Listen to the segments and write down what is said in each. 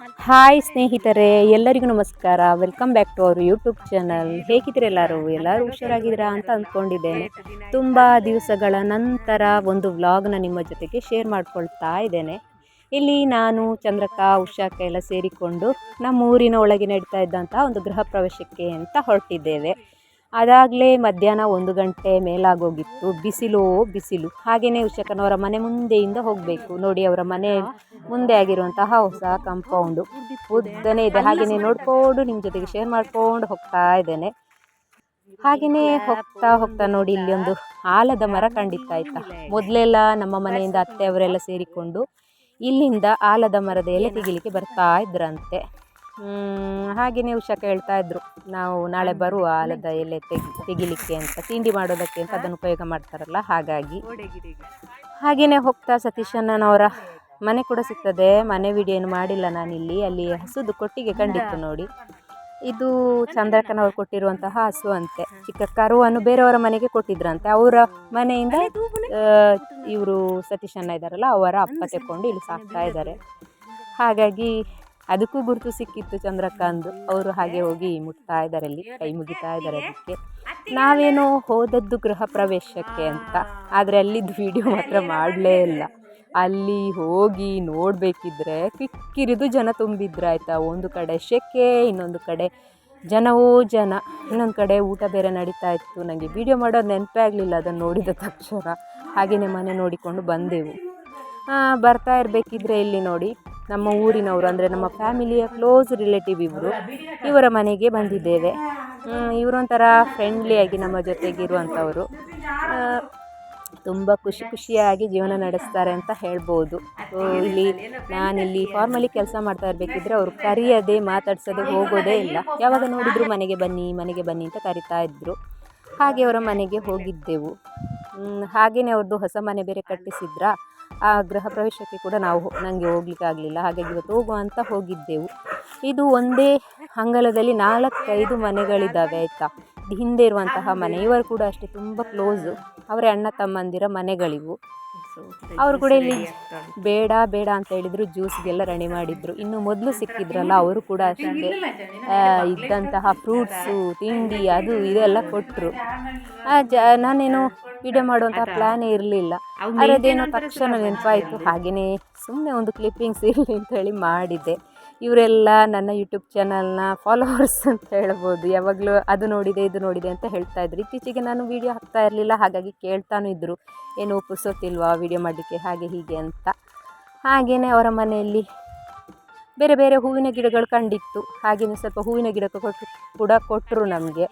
Hi ಸ್ನೇಹಿತರೆ, ಎಲ್ಲರಿಗೂ ನಮಸ್ಕಾರ. ವೆಲ್ಕಮ್ ಬ್ಯಾಕ್ ಟು ಅವರು ಯೂಟ್ಯೂಬ್ ಚಾನಲ್ ಹೇಗಿದ್ದೀರ ಎಲ್ಲರೂ? ಎಲ್ಲರೂ ಹುಷಾರಾಗಿದ್ದೀರಾ ಅಂತ ಅಂದ್ಕೊಂಡಿದ್ದೇನೆ. ತುಂಬ ದಿವಸಗಳ ನಂತರ ಒಂದು ವ್ಲಾಗ್ನ ನಿಮ್ಮ ಜೊತೆಗೆ ಶೇರ್ ಮಾಡ್ಕೊಳ್ತಾ ಇದ್ದೇನೆ. ಇಲ್ಲಿ ನಾನು ಚಂದ್ರಕ್ಕ ಉಷಾಕ ಎಲ್ಲ ಸೇರಿಕೊಂಡು ನಮ್ಮ ಊರಿನ ಒಳಗೆ ನಡೀತಾ ಇದ್ದಂಥ ಒಂದು ಗೃಹ ಪ್ರವೇಶಕ್ಕೆ ಅಂತ ಹೊರಟಿದ್ದೇವೆ. ಅದಾಗಲೇ ಮಧ್ಯಾಹ್ನ ಒಂದು ಗಂಟೆ ಮೇಲಾಗೋಗಿತ್ತು. ಬಿಸಿಲು ಬಿಸಿಲು. ಹಾಗೆಯೇ ಉಷಕನವರ ಮನೆ ಮುಂದೆಯಿಂದ ಹೋಗಬೇಕು. ನೋಡಿ ಅವರ ಮನೆ ಮುಂದೆ ಆಗಿರುವಂತಹ ಹೊಸ ಕಂಪೌಂಡು ಉದ್ದನೇ ಇದೆ. ಹಾಗೆಯೇ ನೋಡ್ಕೊಂಡು ನಿಮ್ಮ ಜೊತೆಗೆ ಶೇರ್ ಮಾಡ್ಕೊಂಡು ಹೋಗ್ತಾ ಇದ್ದೇನೆ. ಹಾಗೆಯೇ ಹೋಗ್ತಾ ಹೋಗ್ತಾ ನೋಡಿ ಇಲ್ಲಿ ಒಂದು ಆಲದ ಮರ ಕಂಡಿತ್ತಾಯ್ತಾ ಮೊದಲೆಲ್ಲ ನಮ್ಮ ಮನೆಯಿಂದ ಅತ್ತೆಯವರೆಲ್ಲ ಸೇರಿಕೊಂಡು ಇಲ್ಲಿಂದ ಆಲದ ಮರದ ಎಲೆ ತೆಗಿಲಿಕ್ಕೆ ಬರ್ತಾ ಇದ್ರಂತೆ. ಹಾಗೆಯೇ ಉಷಾಕ ಹೇಳ್ತಾ ಇದ್ರು. ನಾವು ನಾಳೆ ಬರುವ ಆಲದ ಎಲೆ ತೆಗಿ ತೆಗಿಲಿಕ್ಕೆ ಅಂತ ತಿಂಡಿ ಮಾಡೋದಕ್ಕೆ ಅಂತ ಅದನ್ನು ಉಪಯೋಗ ಮಾಡ್ತಾರಲ್ಲ ಹಾಗಾಗಿ. ಹಾಗೆಯೇ ಹೋಗ್ತಾ ಸತೀಶಣ್ಣನವರ ಮನೆ ಕೂಡ ಸಿಗ್ತದೆ. ಮನೆ ವಿಡಿಯೋ ಏನು ಮಾಡಿಲ್ಲ ನಾನಿಲ್ಲಿ. ಅಲ್ಲಿ ಹಸುದು ಕೊಟ್ಟಿಗೆ ಕಂಡಿತ್ತು ನೋಡಿ. ಇದು ಚಂದ್ರಕನವರು ಕೊಟ್ಟಿರುವಂತಹ ಹಸು ಅಂತೆ. ಚಿಕ್ಕ ಕರುವನ್ನು ಬೇರೆಯವರ ಮನೆಗೆ ಕೊಟ್ಟಿದ್ರಂತೆ. ಅವರ ಮನೆಯಿಂದ ಇವರು ಸತೀಶಣ್ಣ ಇದ್ದಾರಲ್ಲ ಅವರ ಅಪ್ಪ ತೆಕ್ಕೊಂಡು ಇಲ್ಲಿ ಸಾಕ್ತಾ ಇದ್ದಾರೆ. ಹಾಗಾಗಿ ಅದಕ್ಕೂ ಗುರುತು ಸಿಕ್ಕಿತ್ತು ಚಂದ್ರಕ್ಕ ಅಂದು. ಅವರು ಹಾಗೆ ಹೋಗಿ ಮುಟ್ತಾ ಇದ್ದಾರೆ ಅಲ್ಲಿ ಕೈ ಮುಗಿತಾ ಇದ್ದಾರೆ ಅದಕ್ಕೆ. ನಾವೇನೋ ಹೋದದ್ದು ಗೃಹ ಪ್ರವೇಶಕ್ಕೆ ಅಂತ. ಆದರೆ ಅಲ್ಲಿದ್ದು ವಿಡಿಯೋ ಮಾತ್ರ ಮಾಡಲೇ ಇಲ್ಲ. ಅಲ್ಲಿ ಹೋಗಿ ನೋಡಬೇಕಿದ್ರೆ ಕಿಕ್ಕಿರಿದು ಜನ ತುಂಬಿದ್ರು ಆಯಿತಾ. ಒಂದು ಕಡೆ ಶೆಕೆ ಇನ್ನೊಂದು ಕಡೆ ಜನವೋ ಜನ. ಇನ್ನೊಂದು ಕಡೆ ಊಟ ಬೇರೆ ನಡೀತಾ ಇತ್ತು. ನನಗೆ ವಿಡಿಯೋ ಮಾಡೋದು ನೆನಪೇ ಆಗಲಿಲ್ಲ ಅದನ್ನು ನೋಡಿದ ತಕ್ಷಣ. ಹಾಗೆಯೇ ಮನೆ ನೋಡಿಕೊಂಡು ಬಂದೆವು. ಬರ್ತಾ ಇರಬೇಕಿದ್ರೆ ಇಲ್ಲಿ ನೋಡಿ. ನಮ್ಮ ಊರಿನವರು, ಅಂದರೆ ನಮ್ಮ ಫ್ಯಾಮಿಲಿಯ ಕ್ಲೋಸ್ ರಿಲೇಟಿವ್ ಇವರು. ಇವರ ಮನೆಗೆ ಬಂದಿದ್ದೇವೆ. ಇವರೊಂಥರ ಫ್ರೆಂಡ್ಲಿಯಾಗಿ ನಮ್ಮ ಜೊತೆಗಿರುವಂಥವರು ತುಂಬ ಖುಷಿ ಖುಷಿಯಾಗಿ ಜೀವನ ನಡೆಸ್ತಾರೆ ಅಂತ ಹೇಳ್ಬೋದು. ಇಲ್ಲಿ ನಾನಿಲ್ಲಿ ಫಾರ್ಮಲಿ ಕೆಲಸ ಮಾಡ್ತಾ ಇರಬೇಕಿದ್ರೆ ಅವರು ಕರೆಯದೆ, ಮಾತಾಡ್ಸೋದೆ ಹೋಗೋದೇ ಇಲ್ಲ. ಯಾವಾಗ ನೋಡಿದ್ರು ಮನೆಗೆ ಬನ್ನಿ ಮನೆಗೆ ಬನ್ನಿ ಅಂತ ಕರಿತಾ ಇದ್ದರು ಹಾಗೆ ಅವರ ಮನೆಗೆ ಹೋಗಿದ್ದೆವು. ಹಾಗೆಯೇ ಅವ್ರದ್ದು ಹೊಸ ಮನೆ ಬೇರೆ ಕಟ್ಟಿಸಿದ್ರ, ಆ ಗೃಹ ಪ್ರವೇಶಕ್ಕೆ ಕೂಡ ನಾವು ನನಗೆ ಹೋಗ್ಲಿಕ್ಕೆ ಆಗಲಿಲ್ಲ. ಹಾಗಾಗಿ ಇವತ್ತು ಹೋಗುವ ಅಂತ ಹೋಗಿದ್ದೆವು. ಇದು ಒಂದೇ ಅಂಗಳದಲ್ಲಿ ನಾಲ್ಕೈದು ಮನೆಗಳಿದ್ದಾವೆ ಆಯಿತಾ? ಹಿಂದೆ ಇರುವಂತಹ ಮನೆ. ಇವರು ಕೂಡ ಅಷ್ಟೇ ತುಂಬ ಕ್ಲೋಸು ಅವರ ಅಣ್ಣ, ತಮ್ಮಂದಿರ ಮನೆಗಳಿವು. ಅವರು ಕೂಡ ಇಲ್ಲಿ ಬೇಡ ಬೇಡ ಅಂತ ಹೇಳಿದ್ರು ಜ್ಯೂಸ್ಗೆಲ್ಲ ರೆಡಿ ಮಾಡಿದ್ರು. ಇನ್ನು ಮೊದಲು ಸಿಕ್ಕಿದ್ರಲ್ಲ, ಅವರು ಕೂಡ ಅಷ್ಟೇ ಇದ್ದಂತಹ ಫ್ರೂಟ್ಸು ತಿಂಡಿ, ಅದು, ಇದೆಲ್ಲ ಕೊಟ್ಟರು ಜ, ನಾನೇನು ವಿಡಿಯೋ ಮಾಡುವಂತಹ ಪ್ಲ್ಯಾನೇ ಇರಲಿಲ್ಲ. ಅದೇನೋ ತಕ್ಷಣ ನೆನಪಾಯಿತು. ಹಾಗೆಯೇ ಸುಮ್ಮನೆ ಒಂದು ಕ್ಲಿಪ್ಪಿಂಗ್ಸ್ ಇರಲಿ ಅಂತ ಹೇಳಿ ಮಾಡಿದ್ದೆ. ಇವರೆಲ್ಲ ನನ್ನ ಯೂಟ್ಯೂಬ್ ಚಾನಲ್ನ ಫಾಲೋವರ್ಸ್ ಅಂತ ಹೇಳ್ಬೋದು. ಯಾವಾಗಲೂ ಅದು ನೋಡಿದೆ ಇದು ನೋಡಿದೆ ಅಂತ ಹೇಳ್ತಾ ಇದ್ರು. ಇತ್ತೀಚೆಗೆ ನಾನು ವೀಡಿಯೋ ಹಾಕ್ತಾ ಇರಲಿಲ್ಲ ಹಾಗಾಗಿ ಕೇಳ್ತಾನೂ ಇದ್ದರು ಏನು ಒಪ್ಪಿಸೋತಿಲ್ವಾ ವೀಡಿಯೋ ಮಾಡಲಿಕ್ಕೆ ಹಾಗೆ ಹೀಗೆ ಅಂತ. ಹಾಗೆಯೇ ಅವರ ಮನೆಯಲ್ಲಿ ಬೇರೆ ಬೇರೆ ಹೂವಿನ ಗಿಡಗಳು ಕಂಡಿತ್ತು. ಹಾಗೆಯೇ ಸ್ವಲ್ಪ ಹೂವಿನ ಗಿಡಕ್ಕೆ ಕೊಟ್ಟು ಕೂಡ ಕೊಟ್ಟರು ನಮಗೆ.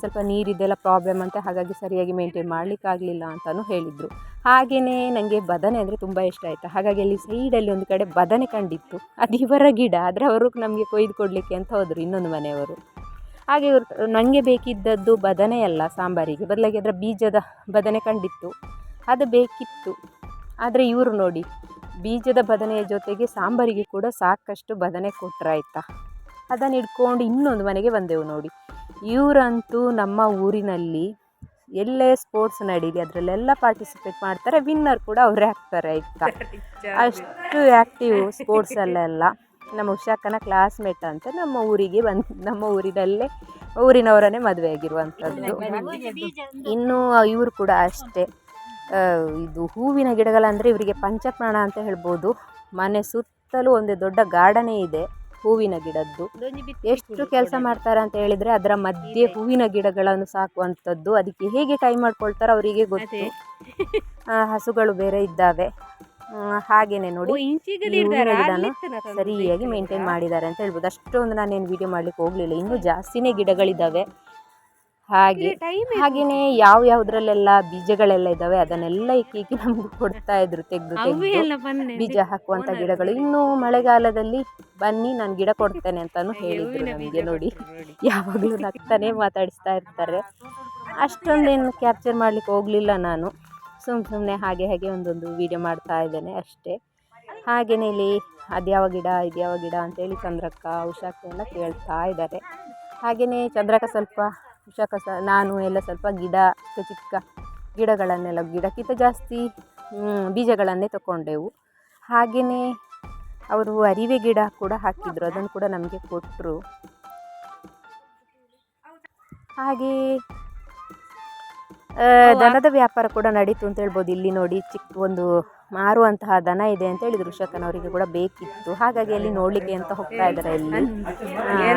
ಸ್ವಲ್ಪ ನೀರಿದ್ದೆಲ್ಲ ಪ್ರಾಬ್ಲಮ್ ಅಂತ. ಹಾಗಾಗಿ ಸರಿಯಾಗಿ ಮೇಂಟೈನ್ ಮಾಡಲಿಕ್ಕಾಗಲಿಲ್ಲ ಅಂತಲೂ ಹೇಳಿದರು. ಹಾಗೆಯೇ ನನಗೆ ಬದನೆ ಅಂದರೆ ತುಂಬ ಇಷ್ಟ ಆಯಿತು. ಹಾಗಾಗಿ ಅಲ್ಲಿ ಸೈಡಲ್ಲಿ ಒಂದು ಕಡೆ ಬದನೆ ಕಂಡಿತ್ತು. ಅದು ಇವರ ಗಿಡ, ಆದರೆ ಅವರು ನಮಗೆ ಕೊಯ್ದು ಕೊಡಲಿಕ್ಕೆ ಅಂತ ಹೋದರು ಇನ್ನೊಂದು ಮನೆಯವರು. ಹಾಗೆ ನನಗೆ ಬೇಕಿದ್ದದ್ದು ಬದನೆ ಅಲ್ಲ, ಸಾಂಬಾರಿಗೆ. ಬದಲಾಗಿ ಅದರ ಬೀಜದ ಬದನೆ ಕಂಡಿತ್ತು. ಅದು ಬೇಕಿತ್ತು. ಆದರೆ ಇವರು ನೋಡಿ ಬೀಜದ ಬದನೆಯ ಜೊತೆಗೆ ಸಾಂಬಾರಿಗೆ ಕೂಡ ಸಾಕಷ್ಟು ಬದನೆ ಕೊಟ್ಟರಾಯ್ತಾ ಅದನ್ನು ಹಿಡ್ಕೊಂಡು ಇನ್ನೊಂದು ಮನೆಗೆ ಬಂದೆವು ನೋಡಿ. ಇವರಂತೂ ನಮ್ಮ ಊರಿನಲ್ಲಿ ಎಲ್ಲೇ ಸ್ಪೋರ್ಟ್ಸ್ ನಡೀಲಿ ಅದರಲ್ಲೆಲ್ಲ ಪಾರ್ಟಿಸಿಪೇಟ್ ಮಾಡ್ತಾರೆ ವಿನ್ನರ್ ಕೂಡ ಅವರೇ ಆಗ್ತಾರೆ ಆಯ್ತಾ? ಅಷ್ಟು ಆ್ಯಕ್ಟಿವ್ ಸ್ಪೋರ್ಟ್ಸಲ್ಲೆಲ್ಲ ನಮ್ಮ ಉಷಾಕನ ಕ್ಲಾಸ್ಮೇಟ್ ಅಂತ ನಮ್ಮ ಊರಿಗೆ ಬಂದು ನಮ್ಮ ಊರಿನಲ್ಲೇ ಊರಿನವರನ್ನೇ ಮದುವೆ ಆಗಿರುವಂಥದ್ದು ಇನ್ನೂ ಇವರು ಕೂಡ ಅಷ್ಟೇ. ಇದು ಹೂವಿನ ಗಿಡಗಳಂದರೆ ಇವರಿಗೆ ಪಂಚಪ್ರಾಣ ಅಂತ ಹೇಳ್ಬೋದು. ಮನೆ ಸುತ್ತಲೂ ಒಂದು ದೊಡ್ಡ ಗಾರ್ಡನೇ ಇದೆ ಹೂವಿನ ಗಿಡದ್ದು. ಎಷ್ಟು ಕೆಲಸ ಮಾಡ್ತಾರೆ ಅಂತ ಹೇಳಿದರೆ ಅದರ ಮಧ್ಯೆ ಹೂವಿನ ಗಿಡಗಳನ್ನು ಸಾಕುವಂಥದ್ದು. ಅದಕ್ಕೆ ಹೇಗೆ ಕೈ ಮಾಡ್ಕೊಳ್ತಾರೋ ಅವರಿಗೆ ಗೊತ್ತು. ಹಸುಗಳು ಬೇರೆ ಇದ್ದಾವೆ. ಹಾಗೇನೆ ನೋಡಿ. ಗಿಡನ ಸರಿಯಾಗಿ ಮೇಂಟೈನ್ ಮಾಡಿದ್ದಾರೆ ಅಂತ ಹೇಳ್ಬೋದು. ಅಷ್ಟೊಂದು ನಾನೇನು ವಿಡಿಯೋ ಮಾಡ್ಲಿಕ್ಕೆ ಹೋಗಲಿಲ್ಲ. ಇನ್ನೂ ಜಾಸ್ತಿನೇ ಗಿಡಗಳಿದ್ದಾವೆ. ಹಾಗೆ ಹಾಗೆಯೇ ಯಾವ ಯಾವುದ್ರಲ್ಲೆಲ್ಲ ಬೀಜಗಳೆಲ್ಲ ಇದ್ದಾವೆ ಅದನ್ನೆಲ್ಲ ಇಕ್ಕಿ ನಮ್ಗೆ ಕೊಡ್ತಾ ಇದ್ರು ತೆಗೆದು ತೆಗೆದು ಬೀಜ ಹಾಕುವಂತ ಗಿಡಗಳು. ಇನ್ನು ಮಳೆಗಾಲದಲ್ಲಿ ಬನ್ನಿ ನಾನು ಗಿಡ ಕೊಡ್ತೇನೆ ಅಂತಾನು ಹೇಳಿದ್ರು ನಮಗೆ ನೋಡಿ. ಯಾವಾಗಲೂ ನಗ್ತಾನೆ ಮಾತಾಡಿಸ್ತಾ ಇರ್ತಾರೆ. ಅಷ್ಟೊಂದೇನು ಕ್ಯಾಪ್ಚರ್ ಮಾಡ್ಲಿಕ್ಕೆ ಹೋಗಲಿಲ್ಲ ನಾನು. ಸುಮ್ಮ ಸುಮ್ಮನೆ ಹಾಗೆ ಹಾಗೆ ಒಂದೊಂದು ವಿಡಿಯೋ ಮಾಡ್ತಾ ಇದ್ದೇನೆ ಅಷ್ಟೇ. ಹಾಗೆಯೇ ಇಲ್ಲಿ ಅದ್ಯಾವ ಗಿಡ ಇದ್ಯಾವ ಗಿಡ ಅಂತೇಳಿ ಚಂದ್ರಕ್ಕ ಉಷಾಕ್ಕ ಎಲ್ಲ ಕೇಳ್ತಾ ಇದ್ದಾರೆ. ಹಾಗೆಯೇ ಚಂದ್ರಕ್ಕ ಸ್ವಲ್ಪ ಉಷಾಕ ಸಹ ನಾನು ಎಲ್ಲ ಸ್ವಲ್ಪ ಗಿಡ ಚಿಕ್ಕ ಚಿಕ್ಕ ಗಿಡಗಳನ್ನೆಲ್ಲ ಗಿಡಕ್ಕಿಂತ ಜಾಸ್ತಿ ಬೀಜಗಳನ್ನೇ ತಗೊಂಡೆವು ಹಾಗೆಯೇ ಅವರು ಅರಿವೆ ಗಿಡ ಕೂಡ ಹಾಕಿದ್ರು ಅದನ್ನು ಕೂಡ ನಮಗೆ ಕೊಟ್ಟರು ಹಾಗೆ ದನದ ವ್ಯಾಪಾರ ಕೂಡ ನಡೀತು ಅಂತ ಹೇಳ್ಬೋದು. ಇಲ್ಲಿ ನೋಡಿ ಚಿಕ್ಕ ಒಂದು ಮಾರುವಂತಹ ದನ ಇದೆ ಅಂತ ಹೇಳಿದ್ರು ಅವರಿಗೆ ಕೂಡ ಬೇಕಿತ್ತು. ಹಾಗಾಗಿ ಅಲ್ಲಿ ನೋಡ್ಲಿಕ್ಕೆ ಅಂತ ಹೋಗ್ತಾ ಇದ್ದಾರೆ ಇಲ್ಲಿ.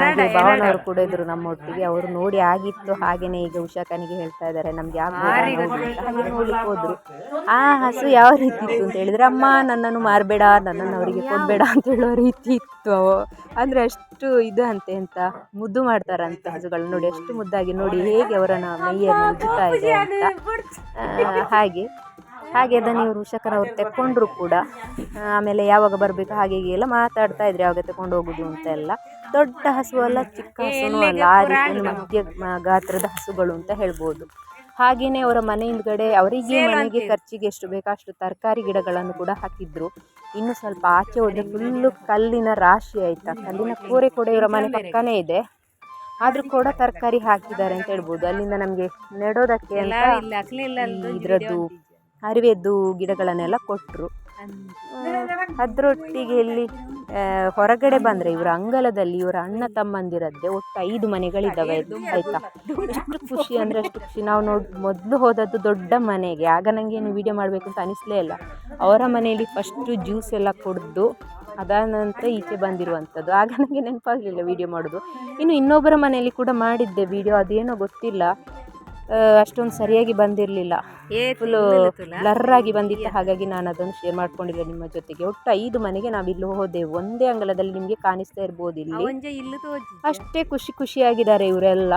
ಹಾಗೆ ಭಾವನವರು ಕೂಡ ಇದ್ರು ನಮ್ಮೊಟ್ಟಿಗೆ. ಅವರು ನೋಡಿ ಆಗಿತ್ತು ಹಾಗೇನೆ ಈಗ ಉಷಾಕನಿಗೆ ಹೇಳ್ತಾ ಇದ್ದಾರೆ ನಮ್ಗೆ ಹಾಗೆ ನೋಡ್ಲಿಕ್ಕೆ ಹೋದ್ರು. ಆ ಹಸು ಯಾವ ರೀತಿ ಇತ್ತು ಅಂತ ಹೇಳಿದ್ರೆ ಅಮ್ಮ ನನ್ನನ್ನು ಮಾರಬೇಡ ನನ್ನನ್ನು ಅವರಿಗೆ ಕೊಡಬೇಡ ಅಂತ ಹೇಳೋ ರೀತಿ ಇತ್ತು. ಅಂದ್ರೆ ಅಷ್ಟು ಇದು ಅಂತೆ ಅಂತ ಮುದ್ದು ಮಾಡ್ತಾರಂತ ಹಸುಗಳು ನೋಡಿ ಅಷ್ಟು ಮುದ್ದಾಗಿ ನೋಡಿ ಹೇಗೆ ಅವರನ್ನ ಮೈಯನ್ನು ಉಜ್ಜುತ್ತಾ ಇದೆ ಅಂತ. ಹಾಗೆ. ಹಾಗೆ ಅದನ್ನು ಇವರು ಉಷಕರವ್ರು ತೆಕ್ಕೊಂಡ್ರು ಕೂಡ. ಆಮೇಲೆ ಯಾವಾಗ ಬರಬೇಕು ಹಾಗೆ ಹೀಗೆ ಎಲ್ಲ ಮಾತಾಡ್ತಾ ಇದ್ರು ಯಾವಾಗ ತಕೊಂಡು ಹೋಗುದು ಅಂತ ಎಲ್ಲ. ದೊಡ್ಡ ಹಸು ಅಲ್ಲ ಚಿಕ್ಕ ಹಸುನೂ ಅಲ್ಲ ಆ ರೀತಿ ಮಧ್ಯ ಗಾತ್ರದ ಹಸುಗಳು ಅಂತ ಹೇಳ್ಬೋದು. ಹಾಗೆಯೇ ಅವರ ಮನೆ ಹಿಂದ್ಗಡೆ ಅವರಿಗೆ ಮನೆಗೆ ಖರ್ಚಿಗೆ ಎಷ್ಟು ಬೇಕೋ ಅಷ್ಟು ತರಕಾರಿ ಗಿಡಗಳನ್ನು ಕೂಡ ಹಾಕಿದ್ರು. ಇನ್ನು ಸ್ವಲ್ಪ ಆಚೆ ಹೋದ್ರೆ ಫುಲ್ಲು ಕಲ್ಲಿನ ರಾಶಿ ಆಯ್ತಾ? ಕಲ್ಲಿನ ಕೋರೆ ಕೂಡ ಇವರ ಮನೆ ಪಕ್ಕನೇ ಇದೆ. ಆದ್ರೂ ಕೂಡ ತರಕಾರಿ ಹಾಕಿದ್ದಾರೆ ಅಂತ ಹೇಳ್ಬೋದು. ಅಲ್ಲಿಂದ ನಮಗೆ ನೆಡೋದಕ್ಕೆ ಅಂತ ಇದ್ರದ್ದು ಅರಿವೆದ್ದು ಗಿಡಗಳನ್ನೆಲ್ಲ ಕೊಟ್ಟರು ಅದರೊಟ್ಟಿಗೆ ಇಲ್ಲಿ ಹೊರಗಡೆ ಬಂದರೆ ಇವರ ಅಂಗಳದಲ್ಲಿ ಇವರ ಅಣ್ಣ ತಮ್ಮಂದಿರದ್ದೆ ಒಟ್ಟು ಐದು ಮನೆಗಳಿದ್ದಾವೆ ಆಯಿತಾ? ಎಷ್ಟು ಖುಷಿ ಅಂದರೆ ಅಷ್ಟು ಖುಷಿ. ನಾವು ನೋಡಿ, ಮೊದಲು ಹೋದದ್ದು ದೊಡ್ಡ ಮನೆಗೆ. ಆಗ ನನಗೆ ಏನು ವೀಡಿಯೋ ಮಾಡಬೇಕು ಅಂತ ಅನಿಸ್ಲೇ ಇಲ್ಲ. ಅವರ ಮನೆಯಲ್ಲಿ ಫಸ್ಟು ಜ್ಯೂಸ್ ಎಲ್ಲ ಕುಡಿದು, ಅದಾದ ನಂತರ ಈಚೆ ಬಂದಿರುವಂಥದ್ದು. ಆಗ ನನಗೆ ನೆನಪಾಗಲಿಲ್ಲ ವೀಡಿಯೋ ಮಾಡೋದು. ಇನ್ನು ಇನ್ನೊಬ್ಬರ ಮನೆಯಲ್ಲಿ ಕೂಡ ಮಾಡಿದ್ದೆ ವಿಡಿಯೋ ಅದೇನೋ ಗೊತ್ತಿಲ್ಲ. ಅಷ್ಟೊಂದು ಸರಿಯಾಗಿ ಬಂದಿರಲಿಲ್ಲ. ಫುಲ್ಲು ಲರ್ ಆಗಿ ಬಂದಿತ್ತು ಹಾಗಾಗಿ ನಾನು ಅದನ್ನು ಶೇರ್ ಮಾಡ್ಕೊಂಡಿದ್ದೆ ನಿಮ್ಮ ಜೊತೆಗೆ. ಒಟ್ಟು ಐದು ಮನೆಗೆ ಇಲ್ಲಿ ಹೋದೆವು. ಒಂದೇ ಅಂಗಳದಲ್ಲಿ ನಿಮಗೆ ಕಾಣಿಸ್ತಾ ಇರ್ಬೋದು ಇಲ್ಲಿ. ಅಷ್ಟೇ ಖುಷಿ ಖುಷಿಯಾಗಿದ್ದಾರೆ ಇವರೆಲ್ಲ.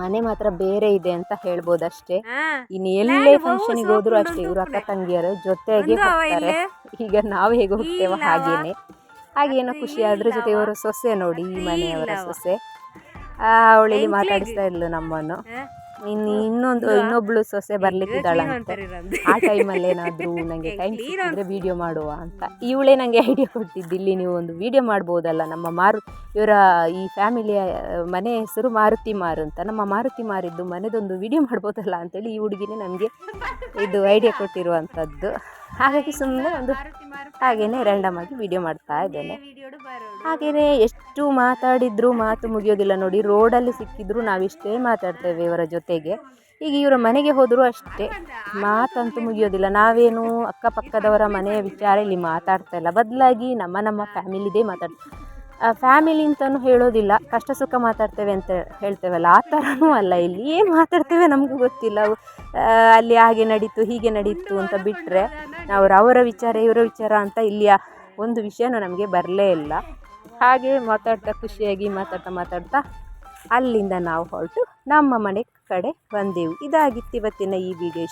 ಮನೆ ಮಾತ್ರ ಬೇರೆ ಇದೆ ಅಂತ ಹೇಳ್ಬೋದು ಅಷ್ಟೇ ಇನ್ನು ಎಲ್ಲೇ ಫಂಕ್ಷನ್ಗೆ ಹೋದ್ರು ಅಷ್ಟೇ ಇವ್ರ ಅಕ್ಕ ತಂಗಿಯರು ಜೊತೆಗೆ ಹೋಗ್ತಾರೆ. ಈಗ ನಾವು ಹೇಗೆ ಹೋಗ್ತೇವೋ ಹಾಗೇನೆ. ಹಾಗೇನೋ ಖುಷಿ ಅದ್ರ ಜೊತೆ ಇವರ ಸೊಸೆ ನೋಡಿ ಈ ಮನೆಯವರ ಸೊಸೆ. ಅವಳಿಗೆ ಮಾತಾಡಿಸ್ತಾ ಇದ್ಲು ನಮ್ಮನ್ನು. ಇನ್ನು ಇನ್ನೊಂದು ಇನ್ನೊಬ್ಳು ಸೊಸೆ ಬರ್ಲಿಕ್ಕಿದ್ದಾಳಂತೆ. ಆ ಟೈಮಲ್ಲಿ ಏನಾದರೂ ನನಗೆ ಟೈಮ್ ಸಿಕ್ಕಿದ್ರೆ ವಿಡಿಯೋ ಮಾಡುವ ಅಂತ. ಇವಳೇ ನನಗೆ ಐಡಿಯಾ ಕೊಟ್ಟಿದ್ದು ಇಲ್ಲಿ ನೀವು ಒಂದು ವಿಡಿಯೋ ಮಾಡ್ಬೋದಲ್ಲ ನಮ್ಮ ಮಾರು ಇವರ ಈ ಫ್ಯಾಮಿಲಿಯ ಮನೆ ಹೆಸರು ಮಾರುತಿ ಮಾರು ಅಂತ. ನಮ್ಮ ಮಾರುತಿ ಮಾರಿದ್ದು ಮನೆದೊಂದು ವಿಡಿಯೋ ಮಾಡ್ಬೋದಲ್ಲ ಅಂತೇಳಿ ಈ ಹುಡುಗಿನೇ ನಮಗೆ ಇದು ಐಡಿಯಾ ಕೊಟ್ಟಿರುವಂಥದ್ದು ಹಾಗಾಗಿ ಸುಮ್ಮನೆ ಒಂದು ಹಾಗೇನೆ ರ್ಯಾಂಡಮ್ ಆಗಿ ವಿಡಿಯೋ ಮಾಡ್ತಾ ಇದ್ದೇನೆ. ಹಾಗೆಯೇ ಎಷ್ಟು ಮಾತಾಡಿದ್ರು ಮಾತು ಮುಗಿಯೋದಿಲ್ಲ ನೋಡಿ ರೋಡಲ್ಲಿ ಸಿಕ್ಕಿದ್ರು ನಾವಿಷ್ಟೇ ಮಾತಾಡ್ತೇವೆ ಇವರ ಜೊತೆಗೆ. ಈಗ ಇವರ ಮನೆಗೆ ಹೋದರೂ ಅಷ್ಟೇ ಮಾತಂತೂ ಮುಗಿಯೋದಿಲ್ಲ. ನಾವೇನು ಅಕ್ಕಪಕ್ಕದವರ ಮನೆಯ ವಿಚಾರ ಇಲ್ಲಿ ಮಾತಾಡ್ತಾ ಇಲ್ಲ. ಬದಲಾಗಿ ನಮ್ಮ ನಮ್ಮ ಫ್ಯಾಮಿಲಿದೇ ಮಾತಾಡ್ ಫ್ಯಾಮಿಲಿ ಅಂತಲೂ ಹೇಳೋದಿಲ್ಲ. ಕಷ್ಟ ಸುಖ ಮಾತಾಡ್ತೇವೆ ಅಂತ ಹೇಳ್ತೇವಲ್ಲ. ಆ ಥರನೂ ಅಲ್ಲ ಇಲ್ಲಿ. ಏನು ಮಾತಾಡ್ತೇವೆ ನಮಗೂ ಗೊತ್ತಿಲ್ಲ. ಅಲ್ಲಿ ಹಾಗೆ ನಡೀತು, ಹೀಗೆ ನಡೀತು ಅಂತ ಬಿಟ್ಟರೆ ನಾವು ಅವರ ವಿಚಾರ, ಇವರ ವಿಚಾರ ಅಂತ ಇಲ್ಲಿಯ ಒಂದು ವಿಷಯನೂ ನಮಗೆ ಬರಲೇ ಇಲ್ಲ. ಹಾಗೆ ಮಾತಾಡ್ತಾ ಖುಷಿಯಾಗಿ ಮಾತಾಡ್ತಾ ಮಾತಾಡ್ತಾ ಅಲ್ಲಿಂದ ನಾವು ಹೊರಟು ನಮ್ಮ ಮನೆ ಕಡೆ ಬಂದೆವು. ಇದಾಗಿತ್ತು ಇವತ್ತಿನ ಈ ವಿಡಿಯೋ